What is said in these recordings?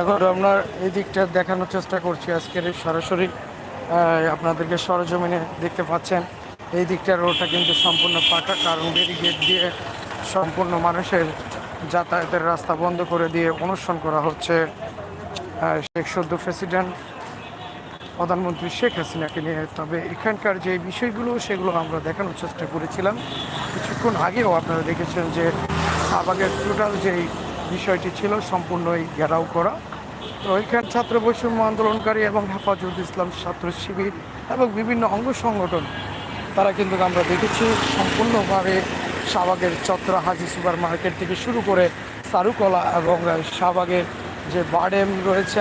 এখন আপনার এই দিকটা দেখানোর চেষ্টা করছি। আজকের সরাসরি আপনাদেরকে সরজমিনে দেখতে পাচ্ছেন। এই দিকটার রোডটা কিন্তু সম্পূর্ণ পাকা, কারণ ব্যারিকেড দিয়ে সম্পূর্ণ মানুষের যাতায়াতের রাস্তা বন্ধ করে দিয়ে অনুষ্ঠান করা হচ্ছে। শেখ সদ্য প্রেসিডেন্ট, প্রধানমন্ত্রী শেখ হাসিনাকে নিয়ে। তবে এখানকার যে বিষয়গুলো, সেগুলো আমরা দেখানোর চেষ্টা করেছিলাম। কিছুক্ষণ আগেও আপনারা দেখেছেন যে শাহবাগের টোটাল যেই বিষয়টি ছিল সম্পূর্ণই ঘেরাও করা। তো ওইখান ছাত্র বৈষম্য আন্দোলনকারী এবং হেফাজত ইসলাম ছাত্র শিবির এবং বিভিন্ন অঙ্গ সংগঠন, তারা কিন্তু আমরা দেখেছি সম্পূর্ণভাবে শাহবাগের চত্রা হাজি সুপার মার্কেট থেকে শুরু করে সারুকলা এবং শাহবাগের যে বার্ডেম রয়েছে,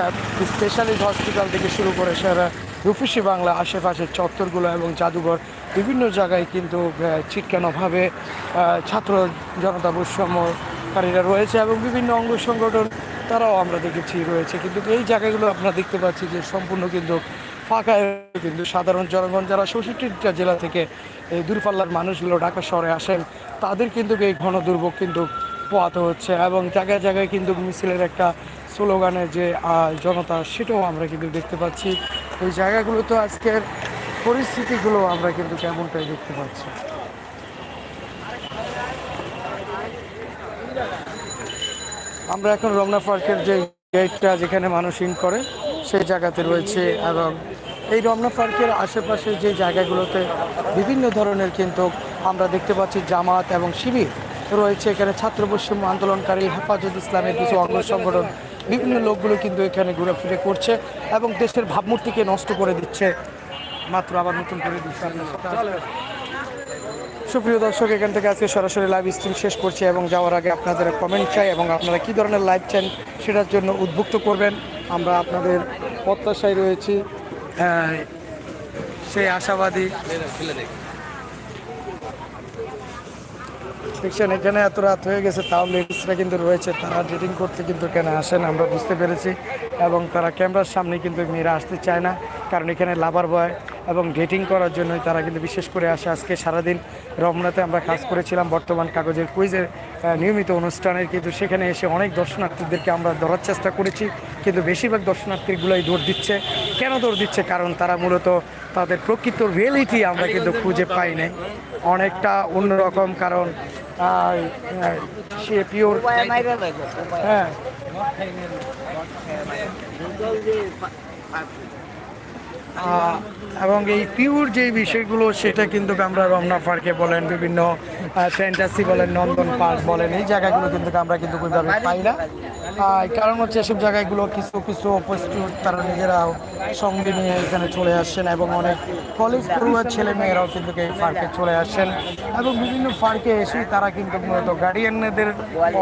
স্পেশালিস্ট হসপিটাল থেকে শুরু করে সেরা রূপসী বাংলা আশেপাশের চত্বরগুলো এবং জাদুঘর বিভিন্ন জায়গায় কিন্তু ছিটকানোভাবে ছাত্র জনতা বৈষম্যকারীরা রয়েছে এবং বিভিন্ন অঙ্গ সংগঠন, তারাও আমরা দেখেছি রয়েছে। কিন্তু এই জায়গাগুলো আমরা দেখতে পাচ্ছি যে সম্পূর্ণ কিন্তু ফাঁকা। কিন্তু সাধারণ জনগণ যারা ষষ্ঠীটা জেলা থেকে এই দূরপাল্লার মানুষগুলো ঢাকা শহরে আসেন, তাদের কিন্তু এই ঘন দুর্ভোগ কিন্তু পোয়াতে হচ্ছে এবং জায়গায় জায়গায় কিন্তু মিছিলের একটা স্লোগানের যে জনতা, সেটাও আমরা কিন্তু দেখতে পাচ্ছি। এই জায়গাগুলো তো আজকের পরিস্থিতিগুলো আমরা কিন্তু কেমনটাই দেখতে পাচ্ছি। আমরা এখন রমনা পার্কের যে গেটটা যেখানে মানুষ ইন করে, সেই জায়গাতে রয়েছে এবং এই রমনা পার্কের আশেপাশে যে জায়গাগুলোতে বিভিন্ন ধরনের কিন্তু আমরা দেখতে পাচ্ছি জামাত এবং শিবির রয়েছে। এখানে ছাত্র বৈষম্য আন্দোলনকারী হেফাজত ইসলামের কিছু অঙ্গ সংগঠন বিভিন্ন লোকগুলো কিন্তু এখানে ঘুরেফিরে করছে এবং দেশের ভাবমূর্তিকে নষ্ট করে দিচ্ছে। মাত্র আবার নতুন করে দিচ্ছে সুপ্রিয় দর্শক, এখান থেকে আজকে সরাসরি লাইভ স্ট্রিম শেষ করছি এবং যাওয়ার আগে আপনাদের কমেন্ট চাই এবং আপনারা কী ধরনের লাইভ চান সেটার জন্য উদ্বুক্ত করবেন। আমরা আপনাদের প্রত্যাশায় রয়েছি। সেই আশাবাদী। দেখছেন, এখানে এত রাত হয়ে গেছে, তাও লেডিসরা কিন্তু রয়েছে, তারা ডেটিং করতে কিন্তু এখানে আসেন, আমরা বুঝতে পেরেছি। এবং তারা ক্যামেরার সামনে কিন্তু মেয়েরা আসতে চায় না, কারণ এখানে লাভার বয় এবং ডেটিং করার জন্যই তারা কিন্তু বিশেষ করে আসে। আজকে সারাদিন রমনাতে আমরা কাজ করেছিলাম, বর্তমান কাগজের কুইজের নিয়মিত অনুষ্ঠানের কিন্তু সেখানে এসে অনেক দর্শনার্থীদেরকে আমরা ধরার চেষ্টা করেছি। কিন্তু বেশিরভাগ দর্শনার্থীগুলোই দৌড় দিচ্ছে। কেন দৌড় দিচ্ছে? কারণ তারা মূলত তাদের প্রকৃত রিয়েলিটি আমরা কিন্তু খুঁজে পাই নাই। অনেকটা অন্যরকম কারণ সে পিওর হ্যাঁ। এবং এই পিওর যে বিষয়গুলো, সেটা কিন্তু আমরা রমনা পার্কে বলেন, বিভিন্ন ফ্যান্টাসি বলেন, নন্দন পার্ক বলেন, এই জায়গাগুলো কিন্তু আমরা কিন্তু ওইভাবে পাই না। কারণ হচ্ছে এসব জায়গাগুলো কিছু কিছু প্রস্তুত তারা নিজেরাও সঙ্গে নিয়ে এখানে চলে আসছেন এবং অনেক কলেজ পড়ুয়ার ছেলে মেয়েরাও কিন্তু এই পার্কে চলে আসেন এবং বিভিন্ন পার্কে এসে তারা কিন্তু মূলত গার্ডিয়ানদের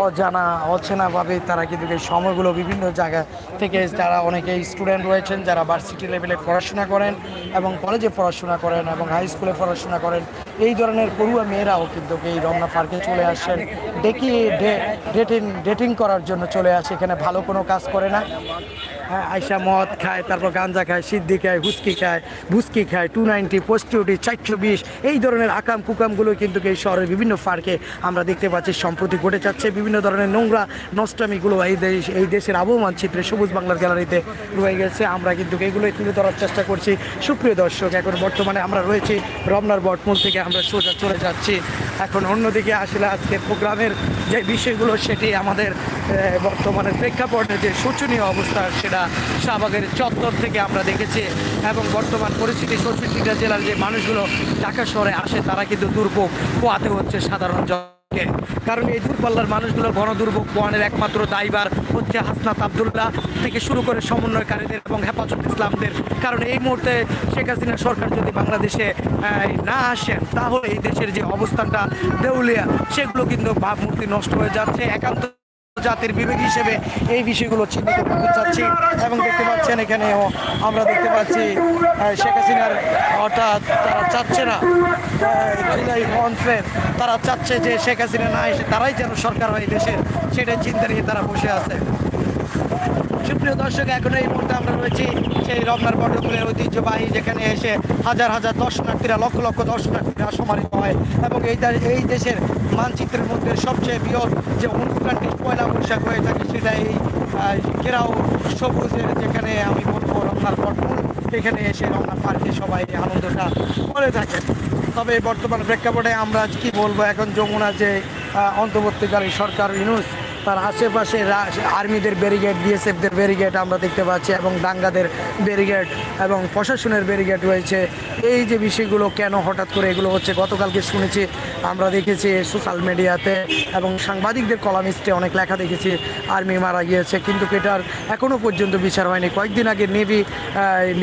অজানা, অচেনাভাবে তারা কিন্তু এই সময়গুলো বিভিন্ন জায়গা থেকে যারা অনেকে স্টুডেন্ট রয়েছেন, যারা ভার্সিটি লেভেলে পড়াশোনা করেন এবং কলেজে পড়াশোনা করেন এবং হাই স্কুলে পড়াশোনা করেন। এই ধরনের পড়ুয়া মেয়েরাও কিন্তু এই রমনা পার্কে চলে আসেন। ডেকি ডেটিং ডেটিং করার জন্য চলে আসে, এখানে ভালো কোনো কাজ করে না। হ্যাঁ আইসা মদ খায়, তারপর গাঞ্জা খায়, সিদ্ধি খায়, হুস্কি খায় বুস্কি খায়, টু নাইনটি পোস্টিউটি চারশো বিশ, এই ধরনের আকাম কুকামগুলো কিন্তু এই শহরের বিভিন্ন পার্কে আমরা দেখতে পাচ্ছি। সম্প্রতি ঘটে যাচ্ছে বিভিন্ন ধরনের নোংরা, নষ্টামিগুলো এই দেশ এই দেশের আবহমান চিত্রে সবুজ বাংলার গ্যালারিতে রয়ে গেছে। আমরা কিন্তু এগুলোই তুলে ধরার চেষ্টা করছি। সুপ্রিয় দর্শক, এখন বর্তমানে আমরা রয়েছি রমনার বটমূল থেকে। আমরা সোজা চলে যাচ্ছি। এখন অন্যদিকে আসলে আজকে প্রোগ্রামের যে বিষয়গুলো, সেটি আমাদের বর্তমানে প্রেক্ষাপটে যে শোচনীয় অবস্থা, সেটা শাহবাগের চত্বর থেকে আমরা দেখেছি এবং বর্তমান পরিস্থিতি চৌষট্টিটা জেলার যে মানুষগুলো ঢাকা শহরে আসে, তারা কিন্তু দুর্ভোগ পোয়াতে হচ্ছে সাধারণ জনকে কারণ এই দূরপাল্লার মানুষগুলো গণদুর্ভোগ পোয়ানের একমাত্র দায়বার হচ্ছে হাসনাত আবদুল্লাহ থেকে শুরু করে সমন্বয়কারীদের এবং হেফাজত ইসলামদের। কারণ এই মুহূর্তে শেখ হাসিনা সরকার যদি বাংলাদেশে না আসেন, তাহলে এই দেশের যে অবস্থানটা দেউলিয়া, সেগুলো কিন্তু ভাবমূর্তি নষ্ট হয়ে যাচ্ছে। একান্ত জাতির বিবেক হিসেবে এই বিষয়গুলো চিহ্নিত করতে চাচ্ছি এবং দেখতে পাচ্ছেন এখানেও আমরা দেখতে পাচ্ছি শেখ হাসিনার অর্থাৎ তারা চাচ্ছে না জুলাই তারা চাচ্ছে যে শেখ হাসিনা না এসে তারাই যেন সরকার হয় দেশের। সেটাই চিন্তা নিয়ে তারা বসে আছে। সুপ্রিয় দর্শক, এখন এই মুহূর্তে আমরা রয়েছি সেই রমনার পটকুলের ঐতিহ্যবাহী, যেখানে এসে হাজার হাজার দর্শনার্থীরা, লক্ষ লক্ষ দর্শনার্থীরা সমানিত হয় এবং এই এই দেশের মানচিত্রের মধ্যে সবচেয়ে বৃহৎ যে অনুষ্ঠানটি পয়লা বৈশাখ হয়ে থাকে, সেটা এই ঘেরাও সবুজের যেখানে আমি বলব রমনার ভরপুর এখানে এসে রমনা পার্কে সবাই আনন্দটা করে থাকেন। তবে বর্তমান প্রেক্ষাপটে আমরা কি বলব? এখন যমুনা যে অন্তর্বর্তীকালীন সরকার ইউনুস তার আশেপাশে আর্মিদের ব্যারিগেড বিএসএফদের ব্যারিগেড আমরা দেখতে পাচ্ছি এবং দাঙ্গাদের ব্যারিগেড এবং প্রশাসনের ব্যারিগেড রয়েছে। এই যে বিষয়গুলো কেন হঠাৎ করে এগুলো হচ্ছে গতকালকে শুনেছি, আমরা দেখেছি সোশ্যাল মিডিয়াতে এবং সাংবাদিকদের কলামিস্টে অনেক লেখা দেখেছি, আর্মি মারা গিয়েছে, কিন্তু এটার এখনও পর্যন্ত বিচার হয়নি। কয়েকদিন আগে নেভি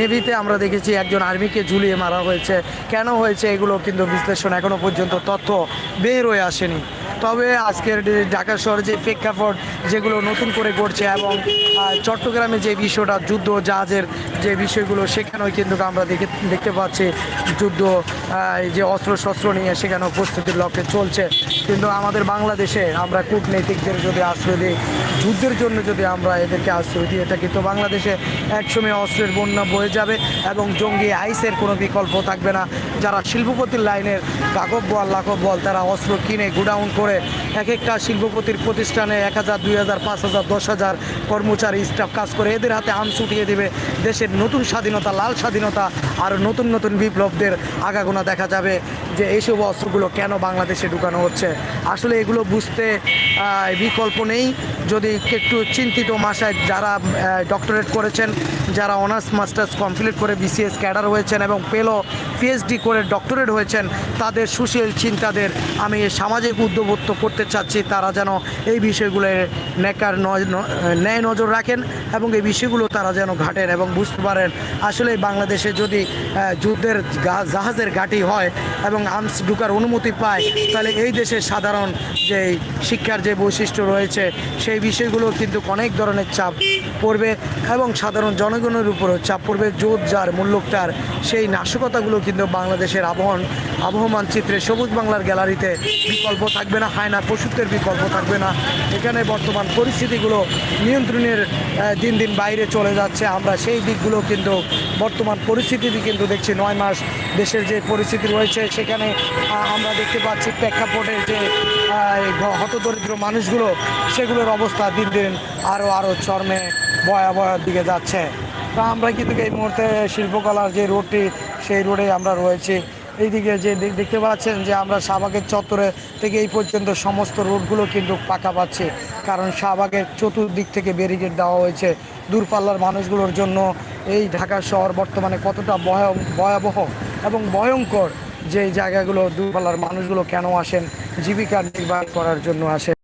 নেভিতে আমরা দেখেছি একজন আর্মিকে ঝুলিয়ে মারা হয়েছে। কেন হয়েছে এগুলো কিন্তু বিশ্লেষণ এখনও পর্যন্ত তথ্য বের হয়ে আসেনি। তবে আজকের ঢাকা শহরে যে প্রেক্ষাপট যেগুলো নতুন করে ঘটছে এবং চট্টগ্রামে যে বিষয়টা যুদ্ধ জাহাজের যে বিষয়গুলো, সেখানেও কিন্তু আমরা দেখে, দেখতে পাচ্ছি যুদ্ধ এই যে অস্ত্র শস্ত্র নিয়ে সেখানেও প্রস্তুতির লক্ষ্যে চলছে। কিন্তু আমাদের বাংলাদেশে আমরা কূটনৈতিকদের যদি আশ্রয় দিই, যুদ্ধের জন্য যদি আমরা এদেরকে আশ্রয় দিই এটা কিন্তু বাংলাদেশে একসময় অস্ত্রের বন্যা বয়ে যাবে এবং জঙ্গি আইসের কোনো বিকল্প থাকবে না। যারা শিল্পপতির লাইনের লাঘব বল লাঘব বল, তারা অস্ত্র কিনে গুডাউন করে এক একটা শিল্পপতির প্রতিষ্ঠানে এক হাজার, দুই হাজার, পাঁচ হাজার, দশ হাজার কর্মচারী স্টাফ কাজ করে। এদের হাতে আম ছুটিয়ে দেবে দেশের নতুন স্বাধীনতা, লাল স্বাধীনতা আর নতুন নতুন বিপ্লবদের আগাগোনা দেখা যাবে যে এইসব অস্ত্রগুলো কেন বাংলাদেশে ঢুকানো হচ্ছে। আসলে এগুলো বুঝতে বিকল্প নেই। যদি একটু চিন্তিত মাসায় যারা ডক্টরেট করেছেন, যারা অনার্স মাস্টার্স কমপ্লিট করে বিসিএস ক্যাডার হয়েছেন এবং পেল পিএইচডি করে ডক্টরেট হয়েছেন, তাদের সুশীল চিন্তাদের আমি সামাজিক উদ্যোগত্ব করতে চাচ্ছি, তারা যেন এই বিষয়গুলো নেকার ন্যায় নজর রাখেন এবং এই বিষয়গুলো তারা যেন ঘাটেন এবং বুঝতে পারেন। আসলে বাংলাদেশে যদি যুদ্ধের জাহাজের ঘাঁটি হয় এবং আর্মস ঢুকার অনুমতি পায়, তাহলে এই দেশের সাধারণ যে শিক্ষার যে বৈশিষ্ট্য রয়েছে, সেই বিষয়গুলো কিন্তু অনেক ধরনের চাপ পড়বে এবং সাধারণ জনগণের উপরও চাপ পড়বে। জোর যার মূল্যকটার সেই নাশকতাগুলো কিন্তু বাংলাদেশের আবহন, আবহমান চিত্রে সবুজ বাংলার গ্যালারিতে বিকল্প থাকবে না। হায়না পশুত্বের বিকল্প থাকবে না। এখানে বর্তমান পরিস্থিতিগুলো নিয়ন্ত্রণের দিন দিন বাইরে চলে যাচ্ছে। আমরা সেই দিকগুলো কিন্তু, বর্তমান পরিস্থিতি কিন্তু দেখছি। নয় মাস দেশের যে পরিস্থিতি রয়েছে, সেখানে আমরা দেখতে পাচ্ছি প্রেক্ষাপটের যে হতদরিদ্র মানুষগুলো, সেগুলোর অবস্থা দিন দিন আরও আরও চর্মে ভয়াবহ দিকে যাচ্ছে। তা আমরা কিন্তু এই মুহূর্তে শিল্পকলার যে রোডটি, সেই রোডে আমরা রয়েছি। এইদিকে যে দেখ- দেখতে পাচ্ছেন যে আমরা শাহবাগের চত্বরে থেকে এই পর্যন্ত সমস্ত রোডগুলো কিন্তু পাকা পাচ্ছি। কারণ শাহবাগের চতুর্দিক থেকে ব্যারিকেড দেওয়া হয়েছে দূরপাল্লার মানুষগুলোর জন্য। এই ঢাকা শহর বর্তমানে কতটা ভয়- ভয়াবহ এবং ভয়ঙ্কর যে জায়গাগুলো, দূরপাল্লার মানুষগুলো কেন আসেন, জীবিকা নির্বাহ করার জন্য আসেন,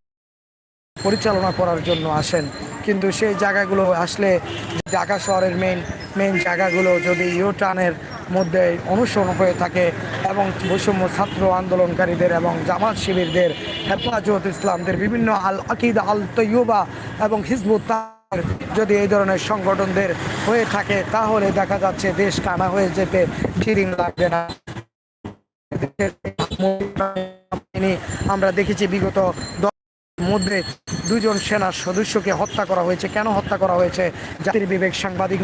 পরিচালনা করার জন্য আসেন। কিন্তু সেই জায়গাগুলো আসলে ঢাকা শহরের মেইন মেইন জায়গাগুলো যদি ইউটার্নের মধ্যে অনুসরণ হয়ে থাকে এবং বৈষম্য ছাত্র আন্দোলনকারীদের এবং জামাত শিবিরদের হেফাজত ইসলামদের বিভিন্ন আল আকিদ, আল তৈয়বা এবং হিজবুত যদি এই ধরনের সংগঠনদের হয়ে থাকে, তাহলে দেখা যাচ্ছে দেশ কানা হয়ে যেতে ফিরিং লাগবে না। আমরা দেখেছি বিগত মধ্যে দুজন সেনা সদস্যকে হত্যা করা হয়েছে। কেন হত্যা করা হয়েছে? জাতির বিবেক সাংবাদিক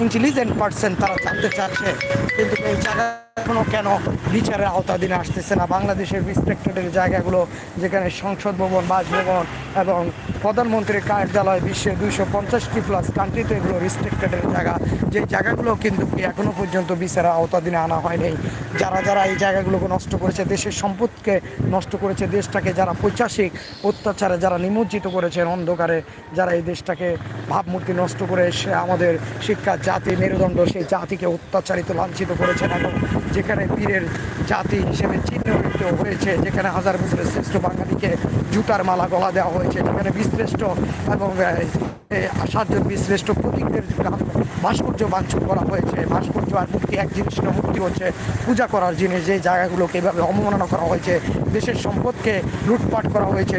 ইন্টেলিজেন্ট পার্সন তারা জানতে চাচ্ছে। কিন্তু এই জায়গা এখনও কেন বিচারের আওতাধীনে আসতেছে না? বাংলাদেশের রিস্ট্রিক্টেডের জায়গাগুলো যেখানে সংসদ ভবন, বাসভবন এবং প্রধানমন্ত্রীর কার্যালয় বিশ্বের দুইশো পঞ্চাশটি প্লাস কান্ট্রিতে এগুলো রিস্ট্রিক্টেডের জায়গা। যে জায়গাগুলো কিন্তু এখনও পর্যন্ত বিচারের আওতাধীনে আনা হয়নি? যারা যারা এই জায়গাগুলোকে নষ্ট করেছে, দেশের সম্পদকে নষ্ট করেছে, দেশটাকে যারা পৈশাসিক অত্যাচারে, যারা নিমজ্জিত করেছেন অন্ধকারে, যারা এই দেশটাকে ভাবমূর্তি নষ্ট করে সে আমাদের শিক্ষা, জাতি, মেরুদণ্ড সেই জাতিকে অত্যাচারিত, লাঞ্ছিত করেছেন এবং যেখানে পীরের জাতি হিসেবে চিহ্নিত হয়েছে, যেখানে হাজার বছরের শ্রেষ্ঠ বাঙালিকে জুতার মালা গলা দেওয়া হয়েছে, যেখানে বিশ্রেষ্ঠ এবং সাতজন বিশ্রেষ্ঠ প্রতীকদের ভাস্কর্য বাঞ্ছন করা হয়েছে। ভাস্কর্য আর মূর্তি, এক জিনিস না মূর্তি হচ্ছে পূজা করার জিনিস, যে জায়গাগুলোকে এভাবে অবমাননা করা হয়েছে। দেশের সম্পদকে লুটপাট করা হয়েছে।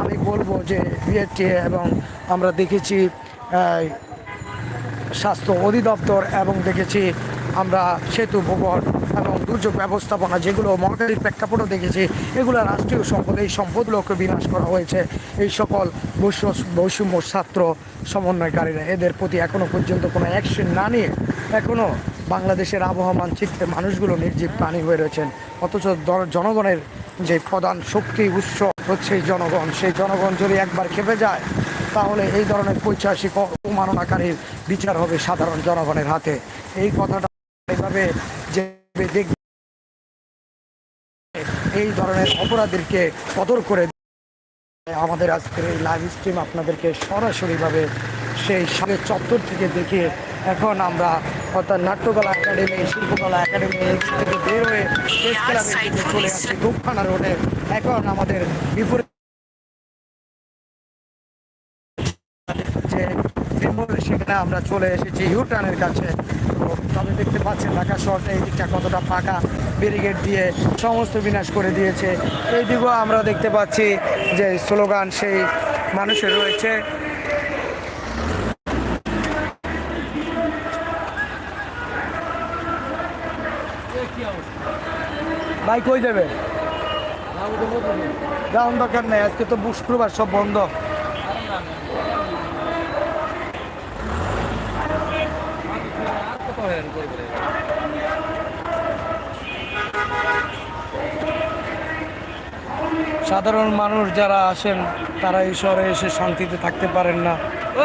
আমি বলব যে বিএটি এবং আমরা দেখেছি স্বাস্থ্য অধিদপ্তর এবং দেখেছি আমরা সেতু ভবন এবং দুর্যোগ ব্যবস্থাপনা যেগুলো মহাকালীর প্রেক্ষাপটও দেখেছি, এগুলো রাষ্ট্রীয় সম্পদ, এই সম্পদগুলোকে বিনাশ করা হয়েছে। এই সকল বৈশ্য, বৈষম্য ছাত্র সমন্বয়কারীরা এদের প্রতি এখনও পর্যন্ত কোনো অ্যাকশন না নিয়ে এখনও বাংলাদেশের আবহাওয়া মানচিত্রে মানুষগুলো নির্জীব প্রাণী হয়ে রয়েছেন। অথচ জনগণের যে প্রধান শক্তি, উৎস হচ্ছে জনগণ। সেই জনগণ যদি একবার খেপে যায়, তাহলে এই ধরনের পৈশাসিক অবমাননাকারীর বিচার হবে সাধারণ জনগণের হাতে। এই কথাটা এইভাবে যে দেখবে এই ধরনের অপরাধীকে কদর করে আমাদের আজকের এই লাইভ স্ট্রিম আপনাদেরকে সরাসরিভাবে সেই সাড়ে চত্বর থেকে দেখিয়ে এখন আমরা অর্থাৎ নাট্যকলা একাডেমি, শিল্পকলা একাডেমি থেকে বের হয়ে প্রেস ক্লাবের চলে আসছি দুপখানা রোডে এখন আমাদের বিপরীত সেখানে আমরা চলে এসেছি। ইউটার্নের কাছে। তো তবে দেখতে পাচ্ছেন ঢাকা শহরটা এই দিকটা কতটা ফাঁকা। ব্যারিকেড দিয়ে সমস্ত বিনাশ করে দিয়েছে। এই দিকেও আমরা দেখতে পাচ্ছি যে স্লোগান সেই মানুষের রয়েছে। ভাই কই যাবে? যাওয়ার দরকার নেই আজকে তো শুক্রবার সব বন্ধ। সাধারণ মানুষ যারা আসেন তারা এই শহরে এসে শান্তিতে থাকতে পারেন না। ও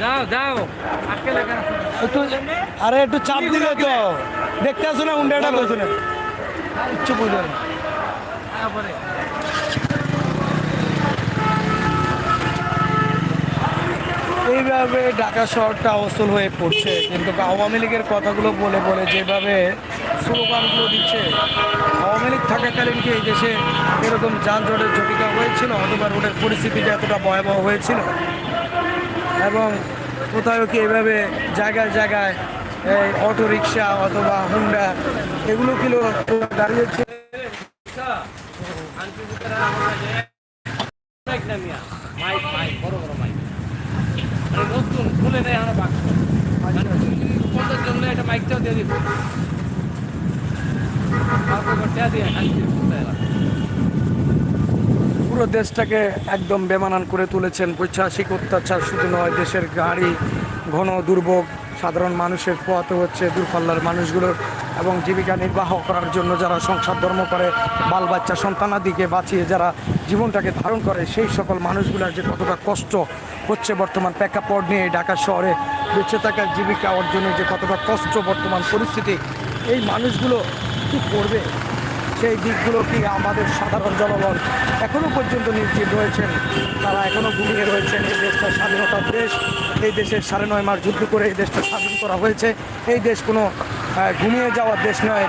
যাও যাও। একটু আরে একটু চাপ দিলে তো। দেখতে আসো না উন্ডাটা পেছনে ইচ্ছে বুঝলেন এইভাবে ঢাকা শহরটা অসল হয়ে পড়ছে, কিন্তু আওয়ামী লীগের কথাগুলো বলে বলে যেভাবে স্লোগানগুলো দিচ্ছে, আওয়ামী লীগ থাকাকালীন কি এই দেশে এরকম যানজটের ঝটিকা হয়েছিল অথবা রোডের পরিস্থিতিটা এতটা ভয়াবহ হয়েছিল? এবং কোথাও কি এভাবে জায়গায় জায়গায় এই অটো রিক্সা অথবা হুন্ডা এগুলো কিলো দাঁড়িয়েছে? মাইক মাইক, বড় বড় মাইক। আরে নতুন খুলে নেই আমরা বাক্স। পঞ্চাশ জন একটা মাইকটাও দিয়ে দিব। পুরো দেশটাকে একদম বেমানান করে তুলেছেন পৈশাসিক অত্যাচার শুধু নয় দেশের গাড়ি ঘন দুর্ভোগ সাধারণ মানুষের পোয়াতে হচ্ছে দূরপাল্লার মানুষগুলোর এবং জীবিকা নির্বাহ করার জন্য যারা সংসার ধর্ম করে, বাল বাচ্চা সন্তানাদিকে বাঁচিয়ে যারা জীবনটাকে ধারণ করে, সেই সকল মানুষগুলোর যে কতটা কষ্ট হচ্ছে বর্তমান প্রেক্ষাপট নিয়ে ঢাকা শহরে বেঁচে থাকার জীবিকা অর্জনের যে কতটা কষ্ট বর্তমান পরিস্থিতি, এই মানুষগুলো কী করবে? সেই দিকগুলো কি আমাদের সাধারণ জনগণ এখনও পর্যন্ত নিশ্চিত রয়েছেন? তারা এখনও ঘুমিয়ে রয়েছেন। এই দেশটা স্বাধীনতার দেশ। এই দেশের সাড়ে নয় মাস যুদ্ধ করে এই দেশটা স্বাধীন করা হয়েছে। এই দেশ কোনো ঘুমিয়ে যাওয়ার দেশ নয়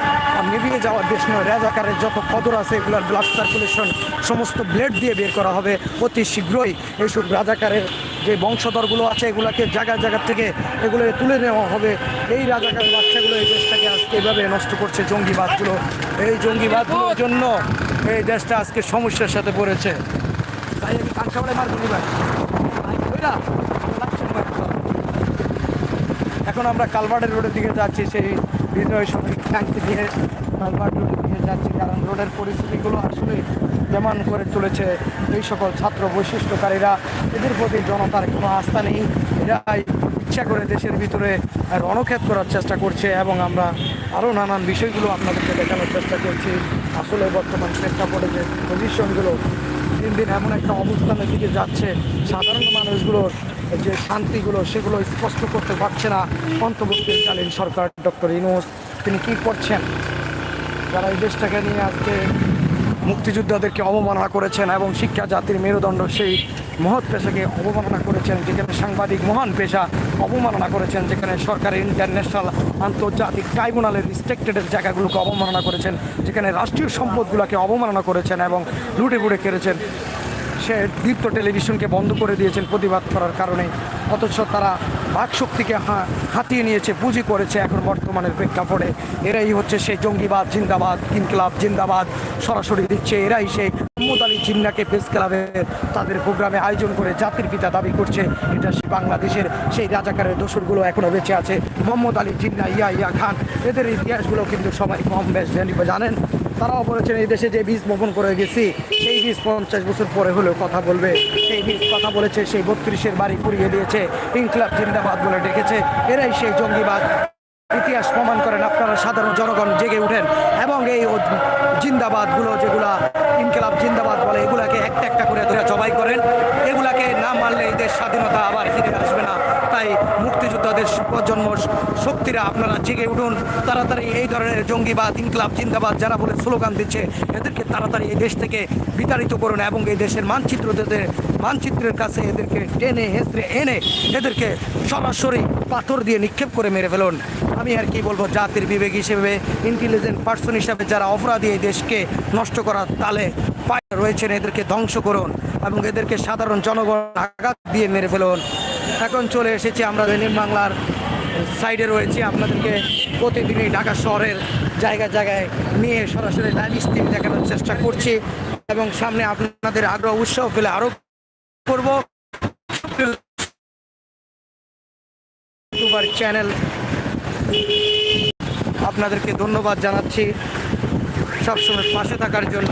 নিভিয়ে যাওয়ার দেশ নয়। রাজাকারের যত কদর আছে, এগুলোর ব্লাড সার্কুলেশন সমস্ত ব্লেড দিয়ে বের করা হবে অতি শীঘ্রই। এইসব রাজাকারের যে বংশধরগুলো আছে, এগুলোকে জায়গা জায়গা থেকে এগুলো তুলে নেওয়া হবে। এই রাজাকার বাচ্চাগুলো এই দেশটাকে আজকে এভাবে নষ্ট করছে জঙ্গিবাদগুলো। এই জঙ্গিবাদগুলোর জন্য এই দেশটা আজকে সমস্যার সাথে পড়েছে। তাই আমি কাঁচাওয়ালে মার ভাই বুঝলা? লাগছে না ভাই। এখন আমরা কালভার্টের রোডের দিকে যাচ্ছি, সেই বিজয় সমিতি ট্যাঙ্কি দিয়ে কালভার্ট রোডের দিকে যাচ্ছি, কারণ রোডের পরিস্থিতিগুলো আসলে যেমন করে চলেছে এই সকল ছাত্র বৈশিষ্ট্যকারীরা। এদের প্রতি জনতার কোনো আস্থা নেই, এরাই ইচ্ছা করে দেশের ভিতরে রণক্ষেত করার চেষ্টা করছে এবং আমরা আরও নানান বিষয়গুলো আপনাদেরকে দেখানোর চেষ্টা করছি। আসলে বর্তমান প্রেক্ষাপটে যে পজিশনগুলো দিন দিন এমন একটা অবস্থানের দিকে যাচ্ছে। সাধারণ মানুষগুলোর যে শান্তিগুলো, সেগুলো স্পষ্ট করতে পারছে না। অন্তর্বর্তীকালীন সরকার ডক্টর ইনোস তিনি কি করছেন? যারা এই দেশটাকে নিয়ে আজকে মুক্তিযোদ্ধাদেরকে অবমাননা করেছেন এবং শিক্ষা জাতির মেরুদণ্ড সেই মহৎ পেশাকে অবমাননা করেছেন, যেখানে সাংবাদিক মহান পেশা অবমাননা করেছেন, যেখানে সরকারের ইন্টারন্যাশনাল আন্তর্জাতিক ট্রাইব্যুনালের রিস্ট্রিক্টেডের জায়গাগুলোকে অবমাননা করেছেন, যেখানে রাষ্ট্রীয় সম্পদগুলোকে অবমাননা করেছেন এবং লুটে ফুটে কেড়েছেন সে দীপ্ত টেলিভিশনকে বন্ধ করে দিয়েছেন প্রতিবাদ করার কারণে। অথচ তারা বাকশক্তিকে হাতিয়ে নিয়েছে, পুঁজি করেছে এখন বর্তমানের প্রেক্ষাপটে। এরাই হচ্ছে সেই জঙ্গিবাদ, জিন্দাবাদ, ইনকলাব, জিন্দাবাদ সরাসরি দিচ্ছে। এরাই সেই মোহাম্মদ আলী জিন্নাকে প্রেস ক্লাবে তাদের প্রোগ্রামে আয়োজন করে জাতির পিতা দাবি করছে। এটা সে বাংলাদেশের সেই রাজাকারের দোসরগুলো এখনও বেঁচে আছে। মোহাম্মদ আলী জিন্না, ইয়া ইয়া খান, এদের ইতিহাসগুলো কিন্তু সবাই কম বেশ জানি- জানেন। তারাও বলেছেন, এই দেশে যে বীজ বপন করে গেছি, সেই বীজ পঞ্চাশ বছর পরে হলেও কথা বলবে। সেই বীজ কথা বলেছে, সেই বত্রিশের বাড়ি পুড়িয়ে দিয়েছে, ইনকলাব জিন্দাবাদ বলে ডেকেছে। এরাই সেই জঙ্গিবাদ। ইতিহাস প্রমাণ করেন আপনারা সাধারণ জনগণ জেগে উঠেন এবং এই জিন্দাবাদগুলো যেগুলা ইনকলাব জিন্দাবাদ বলে, এগুলাকে একটা একটা করে ধরে জবাই করেন। এগুলাকে না মারলে এই দেশ স্বাধীনতা আবার ফিরে আসবে না। তাই মুক্তিযোদ্ধাদের প্রজন্ম শক্তিরা আপনারা জেগে উঠুন। তাড়াতাড়ি এই ধরনের জঙ্গিবাদ, ইনকলাব, জিন্দাবাদ যারা বলে স্লোগান দিচ্ছে, এদেরকে তাড়াতাড়ি এই দেশ থেকে বিতাড়িত করুন এবং এই দেশের মানচিত্র মানচিত্রের কাছে এদেরকে টেনে হেসড়ে এনে এদেরকে সরাসরি পাথর দিয়ে নিক্ষেপ করে মেরে ফেলুন। আমি আর কি বলব, জাতির বিবেক হিসেবে ইন্টেলিজেন্ট পার্সন হিসাবে যারা অপরাধী এই দেশকে নষ্ট করার তালে পায়ে রয়েছেন, এদেরকে ধ্বংস করুন এবং এদেরকে সাধারণ জনগণ আঘাত দিয়ে মেরে ফেলুন। এখন চলে এসেছি আমরা দৈনিক বাংলার সাইডে রয়েছি। আপনাদেরকে প্রতিদিনই ঢাকা শহরের জায়গায় জায়গায় নিয়ে সরাসরি লাইভ স্ট্রিম দেখানোর চেষ্টা করছি এবং সামনে আপনাদের আগ্রহ উৎসাহ পেলে আরও করব। ইউটিউবার চ্যানেল আপনাদেরকে ধন্যবাদ জানাচ্ছি। সবসময় পাশে থাকার জন্য।